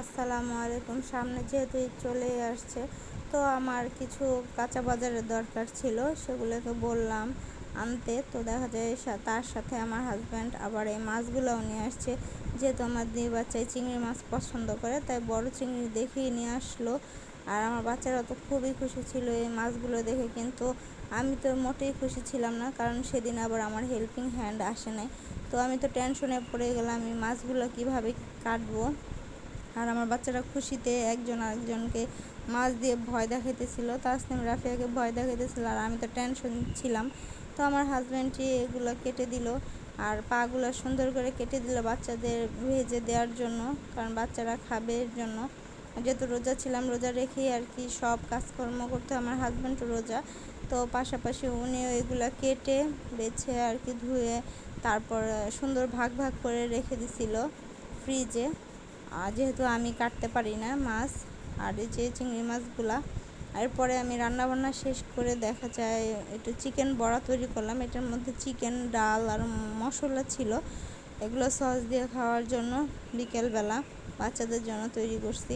আসসালামু আলাইকুম। সামনে যেহেতু ঈদ চলেই আসছে, তো আমার কিছু কাঁচা বাজারের দরকার ছিল সেগুলোকে বললাম আনতে। তো দেখা যায় তার সাথে আমার হাজব্যান্ড আবার এই মাছগুলোও নিয়ে আসছে। যেহেতু আমার দুই বাচ্চায় চিংড়ি মাছ পছন্দ করে, তাই বড় চিংড়ি দেখেই নিয়ে আসলো। আর আমার বাচ্চারা তো খুবই খুশি ছিল এই মাছগুলো দেখে, কিন্তু আমি তো মোটেই খুশি ছিলাম না, কারণ সেদিন আবার আমার হেল্পিং হ্যান্ড আসে নাই। তো আমি তো টেনশনে পড়ে গেলাম, এই মাছগুলো কীভাবে কাটবো? আর আমার বাচ্চারা খুশিতে একজন আরেকজনকে মাছ দিয়ে ভয় দেখাইতেছিল, তাসনিম রাফিয়াকে ভয় দেখাইতেছিল আর আমি তো টেনশন ছিলাম। তো আমার হাজব্যান্ডটি এগুলো কেটে দিল আর পাগুলো সুন্দর করে কেটে দিল বাচ্চাদের ভেজে দেওয়ার জন্য, কারণ বাচ্চারা খাবে এর জন্য। যেহেতু রোজা ছিলাম, রোজা রেখেই আর কি সব কাজকর্ম করতে আমার হাজব্যান্ডও রোজা। তো পাশাপাশি উনিও এগুলো কেটে, বেছে আর কি ধুয়ে তারপর সুন্দর ভাগ ভাগ করে রেখে দিছিল ফ্রিজে যেহেতু আমি কাটতে পারি না মাছ, আর এই যে চিংড়ি মাছগুলা, এরপরে আমি রান্নাবান্না শেষ করে দেখা যায় একটু চিকেন বড়া তৈরি করলাম। এটার মধ্যে চিকেন, ডাল আর মশলা ছিল। এগুলো সস দিয়ে খাওয়ার জন্য বিকেলবেলা বাচ্চাদের জন্য তৈরি করছি।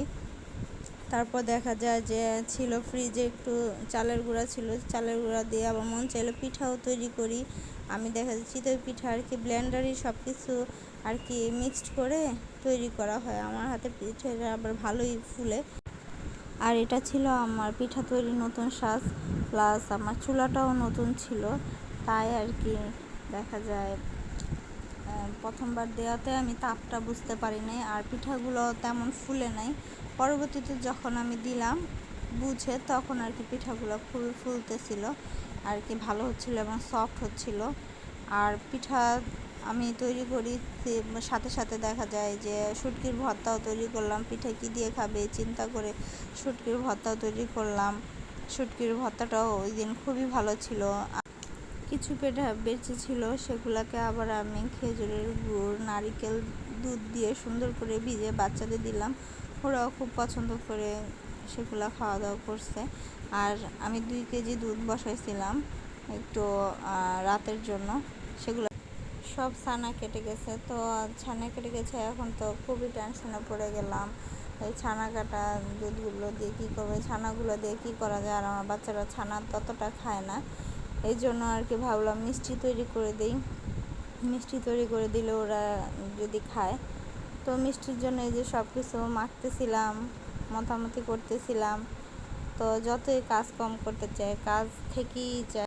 তারপর দেখা যায় যে ছিল ফ্রিজে একটু চালের গুঁড়া ছিল, চালের গুঁড়া দিয়ে আবার মন চাইলে পিঠাও তৈরি করি। আমি দেখা যায় চিতই পিঠা আর কি ব্লেন্ডারই সব কিছু আর কি মিক্সড করে তৈরি করা হয়। আমার হাতে পিঠেটা আবার ভালোই ফুলে। আর এটা ছিল আমার পিঠা তৈরির নতুন সাজ প্লাস আমার চুলাটাও নতুন ছিল। তাই আর কি দেখা যায় প্রথমবার দেওয়াতে আমি তাপটা বুঝতে পারি নাই আর পিঠাগুলো তেমন ফুলে নাই। পরবর্তীতে যখন আমি দিলাম বুঝে তখন আর কি পিঠাগুলো খুবই ফুলতেছিল, আর কি ভালো হচ্ছিল এবং সফট হচ্ছিল। আর পিঠা আমি তৈরি করি সাথে সাথে দেখা যায় যে শুটকির ভর্তাও তৈরি করলাম, পিঠা কী দিয়ে খাবে চিন্তা করে শুটকির ভর্তাও তৈরি করলাম। শুটকির ভর্তাটাও ওই দিন খুবই ভালো ছিল। কিছু পিঠা বেঁচে ছিল, সেগুলোকে আবার আমি খেজুরের গুড়, নারিকেল, দুধ দিয়ে সুন্দর করে ভিজে বাচ্চাদের দিলাম। ওরাও খুব পছন্দ করে সেগুলো খাওয়া দাওয়া করছে। আর আমি দুই কেজি দুধ বসাইছিলাম একটু রাতের জন্য। সেগুলো সব ছানা কেটে গেছে। তো ছানা কেটে গেছে, এখন তো খুবই টেনশনে পড়ে গেলাম। এই ছানা কাটা দুধগুলো দিয়ে কী করবে ছানাগুলো দিয়ে কী করা যায়? আর আমার বাচ্চারা ছানা ততটা খায় না। এই জন্য আর কি ভাবলাম মিষ্টি তৈরি করে দিই। মিষ্টি তৈরি করে দিলে ওরা যদি খায়। তো মিষ্টির জন্য এই যে সব কিছু মাখতেছিলাম মতামতি করতেছিলাম। তো যতই কাজ কম করতে চাই, কাজ থেকেই চাই।